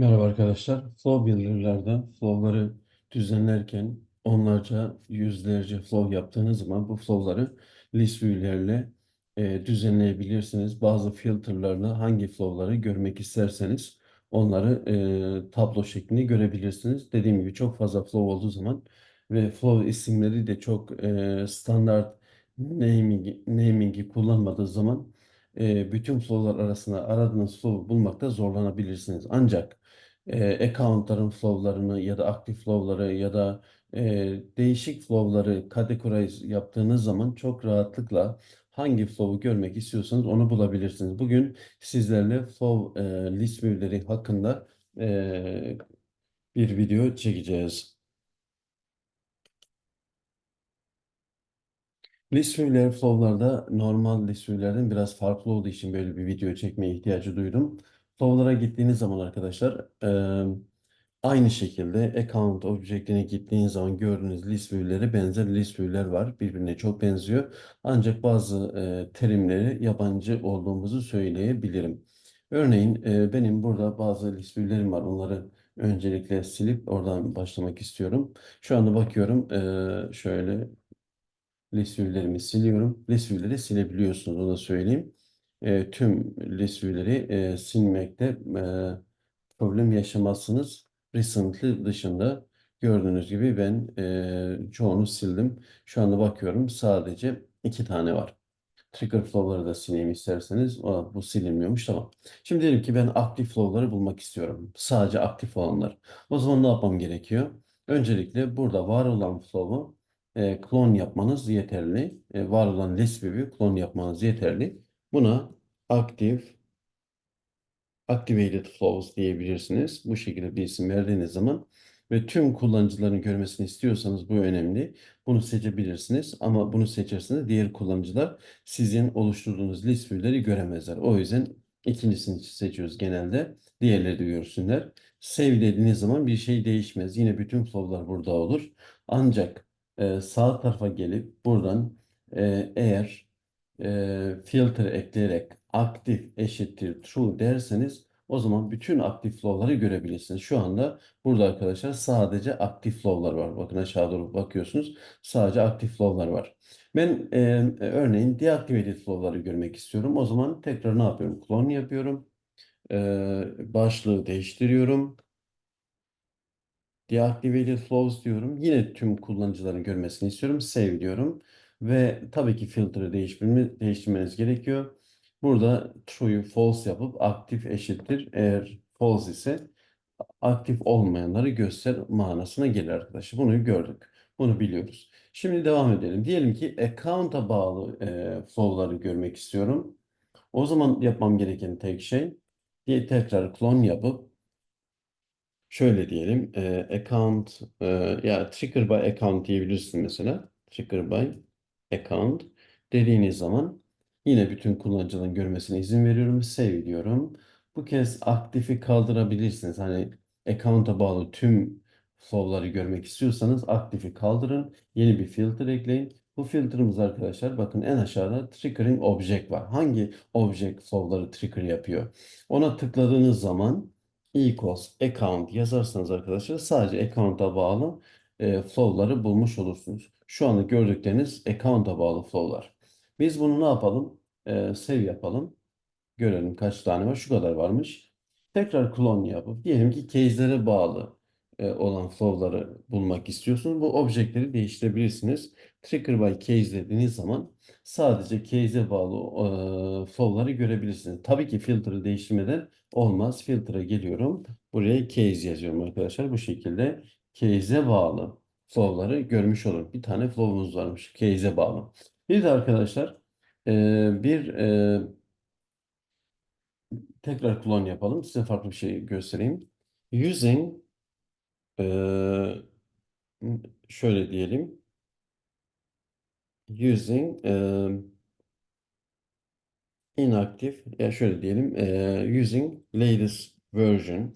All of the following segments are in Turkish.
Merhaba arkadaşlar. Flow Builder'larda flow'ları düzenlerken onlarca, yüzlerce flow yaptığınız zaman bu flow'ları list view'lerle e, düzenleyebilirsiniz. Bazı filterlarla hangi flow'ları görmek isterseniz onları e, tablo şeklinde görebilirsiniz. Dediğim gibi çok fazla flow olduğu zaman ve flow isimleri de çok e, standart naming, naming'i kullanmadığı zaman e, bütün flow'lar arasında aradığınız flow'u bulmakta zorlanabilirsiniz. Ancak e, accountların flow'larını ya da aktif flow'ları ya da e, değişik flow'ları categorize yaptığınız zaman çok rahatlıkla hangi flow'u görmek istiyorsanız onu bulabilirsiniz. Bugün sizlerle flow e, list view'leri hakkında e, bir video çekeceğiz. List view'ler flow'larda normal list view'lerden biraz farklı olduğu için böyle bir video çekmeye ihtiyacı duydum. Flow'lara gittiğiniz zaman arkadaşlar e, Aynı şekilde account object'ine gittiğiniz zaman gördüğünüz list view'lere benzer list view'ler var. Birbirine çok benziyor. Ancak bazı e, terimleri yabancı olduğumuzu söyleyebilirim. Örneğin e, benim burada bazı list view'lerim var. Onları öncelikle silip oradan başlamak istiyorum. Şu anda bakıyorum e, şöyle list view'lerimi siliyorum. List view'leri silebiliyorsunuz onu da söyleyeyim. E, tüm list view'leri e, silmekte e, problem yaşamazsınız. Recently dışında gördüğünüz gibi ben e, çoğunu sildim. Şu anda bakıyorum sadece iki tane var. Trigger flow'ları da sileyim isterseniz. Aa, bu silinmiyormuş tamam. Şimdi diyelim ki ben aktif flow'ları bulmak istiyorum. Sadece aktif olanlar. O zaman ne yapmam gerekiyor? Öncelikle burada var olan flow'u e, clone yapmanız yeterli. E, var olan list view'ü clone yapmanız yeterli. Buna aktif Activated Flows diyebilirsiniz. Bu şekilde bir isim verdiğiniz zaman ve tüm kullanıcıların görmesini istiyorsanız bu önemli. Bunu seçebilirsiniz ama bunu seçerseniz diğer kullanıcılar sizin oluşturduğunuz list view'leri göremezler. O yüzden ikincisini seçiyoruz genelde. Diğerleri de görsünler. Save dediğiniz zaman bir şey değişmez. Yine bütün flow'lar burada olur. Ancak e, sağ tarafa gelip buradan e, eğer e, filtre ekleyerek aktif eşittir true derseniz o zaman bütün aktif flow'ları görebilirsiniz. Şu anda burada arkadaşlar sadece aktif flow'lar var. Bakın aşağı doğru bakıyorsunuz. Sadece aktif flow'lar var. Ben e, örneğin deactivated flow'ları görmek istiyorum. O zaman tekrar ne yapıyorum? Clone yapıyorum. E, başlığı değiştiriyorum. Deactivated flows diyorum. Yine tüm kullanıcıların görmesini istiyorum. Save diyorum. Ve tabii ki filtre değiştirme, değiştirmeniz gerekiyor. Burada true'yu false yapıp aktif eşittir. Eğer false ise aktif olmayanları göster manasına gelir arkadaşlar. Bunu gördük. Bunu biliyoruz. Şimdi devam edelim. Diyelim ki account'a bağlı e, flow'ları görmek istiyorum. O zaman yapmam gereken tek şey tekrar clone yapıp şöyle diyelim e, account e, ya trigger by account diyebilirsin mesela. Trigger by account dediğiniz zaman yine bütün kullanıcıların görmesine izin veriyorum. Save diyorum. Bu kez aktifi kaldırabilirsiniz. Hani account'a bağlı tüm flow'ları görmek istiyorsanız aktifi kaldırın. Yeni bir filtre ekleyin. Bu filtremiz arkadaşlar bakın en aşağıda triggering object var. Hangi object flow'ları trigger yapıyor? Ona tıkladığınız zaman equals account yazarsanız arkadaşlar sadece account'a bağlı e, flow'ları bulmuş olursunuz. Şu anda gördükleriniz account'a bağlı flow'lar. Biz bunu ne yapalım? E, save yapalım. Görelim kaç tane var. Şu kadar varmış. Tekrar clone yapıp diyelim ki case'lere bağlı e, olan flow'ları bulmak istiyorsunuz. Bu objeleri değiştirebilirsiniz. Trigger by case dediğiniz zaman sadece case'e bağlı e, flow'ları görebilirsiniz. Tabii ki filtre değiştirmeden olmaz. Filtre geliyorum. Buraya case yazıyorum arkadaşlar. Bu şekilde case'e bağlı flow'ları görmüş olurum. Bir tane flow'umuz varmış. Case'e bağlı. Bir de arkadaşlar e, bir e, tekrar clone yapalım. Size farklı bir şey göstereyim. Using e, şöyle diyelim. Using e, inactive ya şöyle diyelim e, using latest version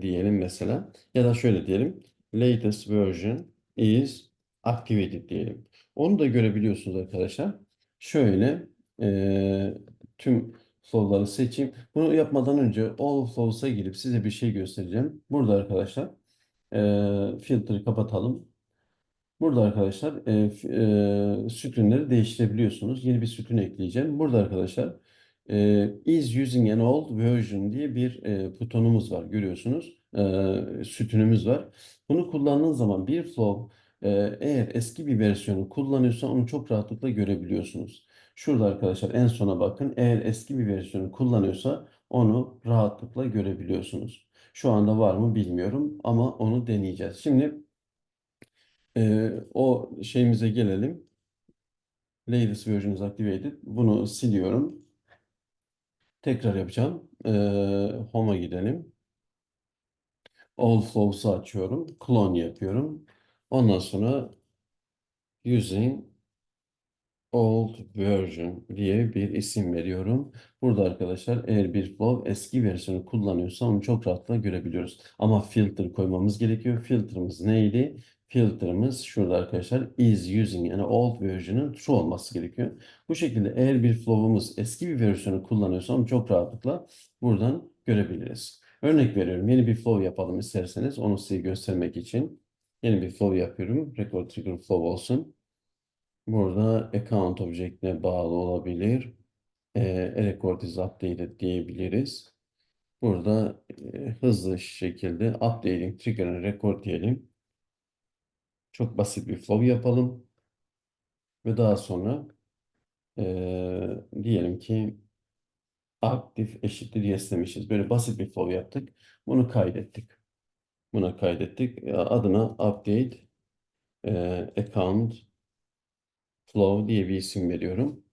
diyelim mesela ya da şöyle diyelim latest version is activated diyelim. Onu da görebiliyorsunuz arkadaşlar. Şöyle e, tüm flow'ları seçeyim. Bunu yapmadan önce all flows'a girip size bir şey göstereceğim. Burada arkadaşlar e, filtre'ı kapatalım. Burada arkadaşlar e, e, sütunları değiştirebiliyorsunuz. Yeni bir sütun ekleyeceğim. Burada arkadaşlar e, is using an old version diye bir e, butonumuz var. Görüyorsunuz. E, sütunumuz var. Bunu kullandığınız zaman bir flow e, eğer eski bir versiyonu kullanıyorsa onu çok rahatlıkla görebiliyorsunuz. Şurada arkadaşlar en sona bakın. Eğer eski bir versiyonu kullanıyorsa onu rahatlıkla görebiliyorsunuz. Şu anda var mı bilmiyorum ama onu deneyeceğiz. Şimdi ee, o şeyimize gelelim. Latest version is activated. Bunu siliyorum. Tekrar yapacağım. Ee, Home'a gidelim. All flows'u açıyorum. Clone yapıyorum. Ondan sonra using old version diye bir isim veriyorum. Burada arkadaşlar eğer bir flow eski versiyonu kullanıyorsa onu çok rahatlıkla görebiliyoruz. Ama filter koymamız gerekiyor. Filter'ımız neydi? Filter'ımız şurada arkadaşlar is using yani old version'ın true olması gerekiyor. Bu şekilde eğer bir flow'umuz eski bir versiyonu kullanıyorsa onu çok rahatlıkla buradan görebiliriz. Örnek veriyorum. Yeni bir flow yapalım isterseniz onu size göstermek için. Yeni bir flow yapıyorum. Record trigger flow olsun. Burada account object'ine bağlı olabilir. E, record is updated diyebiliriz. Burada e, hızlı şekilde updating trigger'ını record diyelim. Çok basit bir flow yapalım. Ve daha sonra e, diyelim ki aktif eşittir yes demişiz. Böyle basit bir flow yaptık. Bunu kaydettik. Buna kaydettik. Adına update e, account flow diye bir isim veriyorum.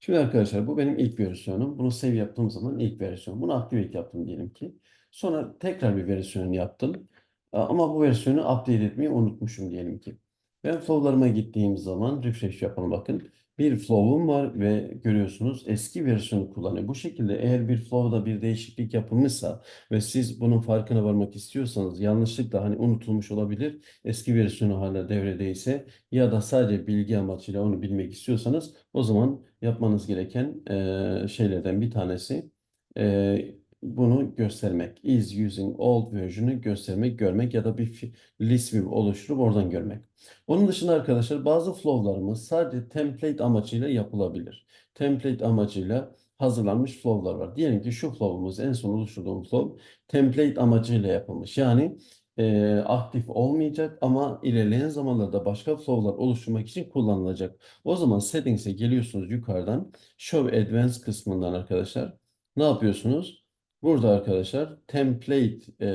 Şimdi arkadaşlar bu benim ilk versiyonum. Bunu save yaptığım zaman ilk versiyon. Bunu activate yaptım diyelim ki. Sonra tekrar bir versiyon yaptım. Ama bu versiyonu update etmeyi unutmuşum diyelim ki. Ben flow'larıma gittiğim zaman refresh yapalım bakın. Bir flow'um var ve görüyorsunuz eski versiyonu kullanıyor. Bu şekilde eğer bir flow'da bir değişiklik yapılmışsa ve siz bunun farkına varmak istiyorsanız yanlışlıkla hani unutulmuş olabilir. Eski versiyonu hala devredeyse ya da sadece bilgi amacıyla onu bilmek istiyorsanız o zaman yapmanız gereken eee, şeylerden bir tanesi eee, bunu göstermek. Is using old version'ı göstermek, görmek ya da bir list view oluşturup oradan görmek. Onun dışında arkadaşlar bazı flow'larımız sadece template amacıyla yapılabilir. Template amacıyla hazırlanmış flow'lar var. Diyelim ki şu flow'umuz en son oluşturduğum flow template amacıyla yapılmış. Yani e, aktif olmayacak ama ilerleyen zamanlarda başka flow'lar oluşturmak için kullanılacak. O zaman settings'e geliyorsunuz yukarıdan Show Advanced kısmından arkadaşlar. Ne yapıyorsunuz? Burada arkadaşlar template e,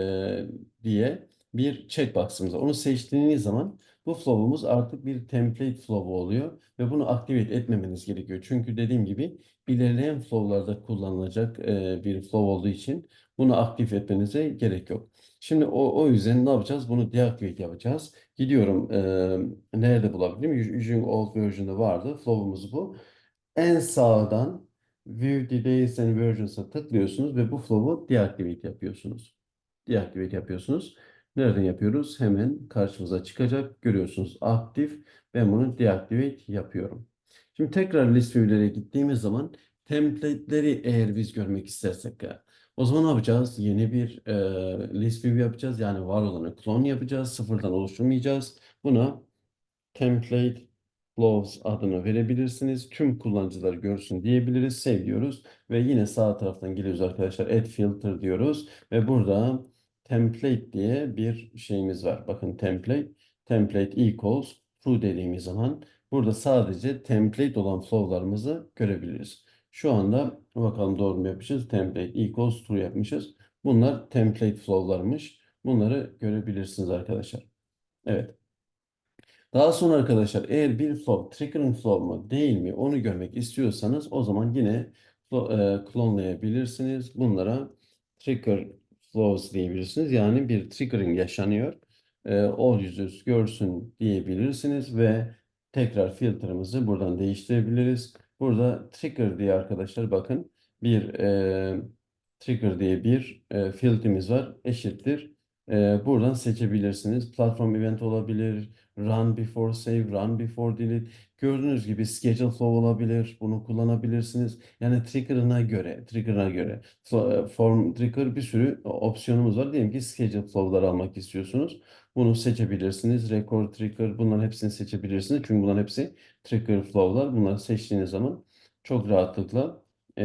diye bir checkbox'ımız var. Onu seçtiğiniz zaman bu flow'umuz artık bir template flow oluyor ve bunu activate etmemeniz gerekiyor. Çünkü dediğim gibi ilerleyen flow'larda kullanılacak e, bir flow olduğu için bunu aktif etmenize gerek yok. Şimdi o, o yüzden ne yapacağız? Bunu deactivate yapacağız. Gidiyorum. eee, nerede bulabilirim? Using Old version'da vardı. Flow'umuz bu. En sağdan View Details and Versions'a tıklıyorsunuz ve bu flow'u deactivate yapıyorsunuz. Deactivate yapıyorsunuz. Nereden yapıyoruz? Hemen karşımıza çıkacak. Görüyorsunuz aktif. Ben bunu deactivate yapıyorum. Şimdi tekrar list view'lere gittiğimiz zaman template'leri eğer biz görmek istersek ya, o zaman ne yapacağız? Yeni bir e, list view yapacağız. Yani var olanı clone yapacağız. Sıfırdan oluşturmayacağız. Buna template flows adını verebilirsiniz. Tüm kullanıcılar görsün diyebiliriz. Save diyoruz. Ve yine sağ taraftan geliyoruz arkadaşlar. Add filter diyoruz. Ve burada template diye bir şeyimiz var. Bakın template. Template equals true dediğimiz zaman burada sadece template olan flow'larımızı görebiliriz. Şu anda bakalım doğru mu yapmışız? Template equals true yapmışız. Bunlar template flow'larmış. Bunları görebilirsiniz arkadaşlar. Evet. Daha sonra arkadaşlar eğer bir flow triggering flow mu değil mi onu görmek istiyorsanız o zaman yine flo- e, klonlayabilirsiniz. Bunlara trigger flows diyebilirsiniz. Yani bir triggering yaşanıyor. E, all users görsün diyebilirsiniz ve tekrar filtremizi buradan değiştirebiliriz. Burada trigger diye arkadaşlar bakın bir e, trigger diye bir e, filtremiz var. Eşittir Buradan seçebilirsiniz. Platform event olabilir, run before save, run before delete. Gördüğünüz gibi schedule flow olabilir. Bunu kullanabilirsiniz. Yani trigger'ına göre, trigger'ına göre. Fo- Form trigger bir sürü opsiyonumuz var. Diyelim ki schedule flow'ları almak istiyorsunuz. Bunu seçebilirsiniz. Record trigger bunların hepsini seçebilirsiniz. Çünkü bunların hepsi trigger flow'lar. Bunları seçtiğiniz zaman çok rahatlıkla e,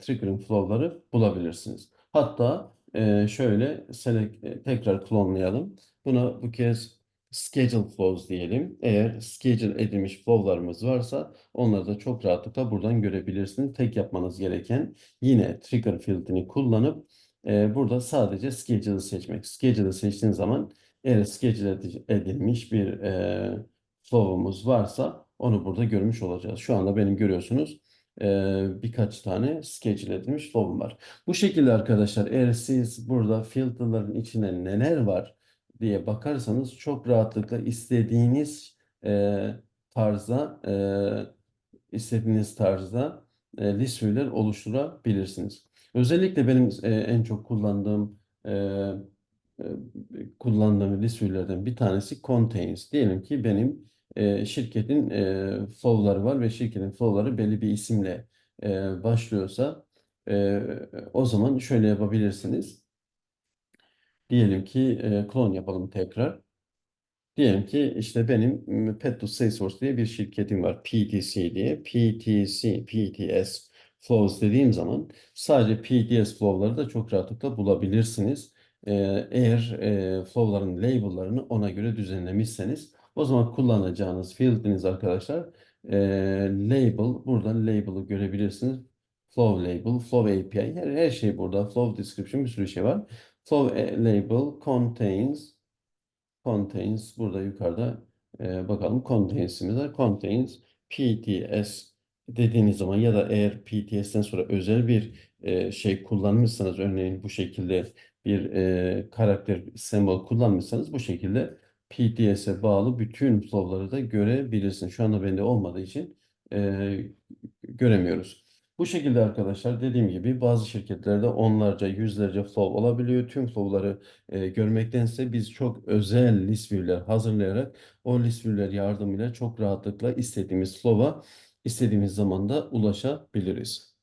trigger'ın flow'ları bulabilirsiniz. Hatta e, şöyle select, e, tekrar klonlayalım. Buna bu kez schedule flows diyelim. Eğer schedule edilmiş flow'larımız varsa onları da çok rahatlıkla buradan görebilirsiniz. Tek yapmanız gereken yine trigger filtrini kullanıp e, burada sadece schedule'ı seçmek. Schedule'ı seçtiğiniz zaman eğer schedule edi- edilmiş bir e, flow'umuz varsa onu burada görmüş olacağız. Şu anda benim görüyorsunuz e, birkaç tane schedule edilmiş flow'um var. Bu şekilde arkadaşlar eğer siz burada filterların içinde neler var diye bakarsanız çok rahatlıkla istediğiniz e, tarzda e, istediğiniz tarzda e, list viewer oluşturabilirsiniz. Özellikle benim e, en çok kullandığım e, e, kullandığım list view'lerden bir tanesi contains. Diyelim ki benim e, şirketin e, flow'ları var ve şirketin flow'ları belli bir isimle e, başlıyorsa e, o zaman şöyle yapabilirsiniz. Diyelim ki e, klon yapalım tekrar. Diyelim ki işte benim Pet to Salesforce diye bir şirketim var. PTC diye. PTC, PTS Flows dediğim zaman sadece PTS flow'ları da çok rahatlıkla bulabilirsiniz. Ee, eğer e, flow'ların label'larını ona göre düzenlemişseniz o zaman kullanacağınız field'iniz arkadaşlar e, label buradan label'ı görebilirsiniz. Flow label, Flow API her, her şey burada. Flow description bir sürü şey var. Flow e, label contains contains burada yukarıda e, bakalım contains'imiz var. Contains PTS dediğiniz zaman ya da eğer PTS'ten sonra özel bir e, şey kullanmışsanız örneğin bu şekilde bir e, karakter sembol kullanmışsanız bu şekilde PTS'e bağlı bütün flow'ları da görebilirsiniz. Şu anda bende olmadığı için e, göremiyoruz. Bu şekilde arkadaşlar dediğim gibi bazı şirketlerde onlarca, yüzlerce flow olabiliyor. Tüm flow'ları e, görmektense biz çok özel list view'ler hazırlayarak o list view'ler yardımıyla çok rahatlıkla istediğimiz flow'a istediğimiz zamanda ulaşabiliriz.